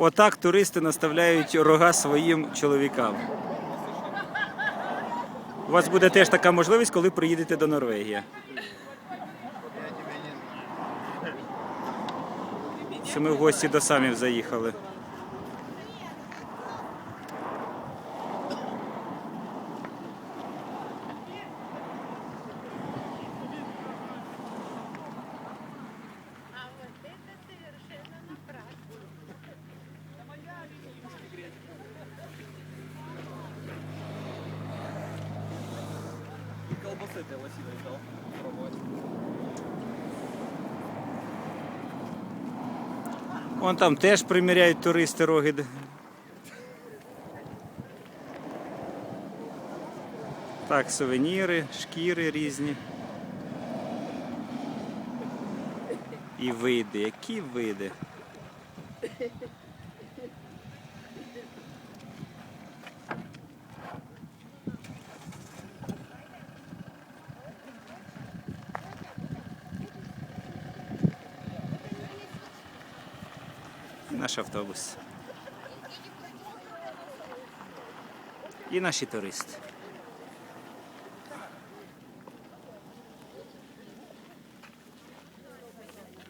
Отак туристи наставляють рога своїм чоловікам. У вас буде теж така можливість, коли приїдете до Норвегії. Що ми в гості до самів заїхали. Колбасы ты лосиной дал пробовать. Вон там теж приміряють туристи роги. Так, сувеніри, шкіри різні. І види, які види. Наш автобус. І наші туристи.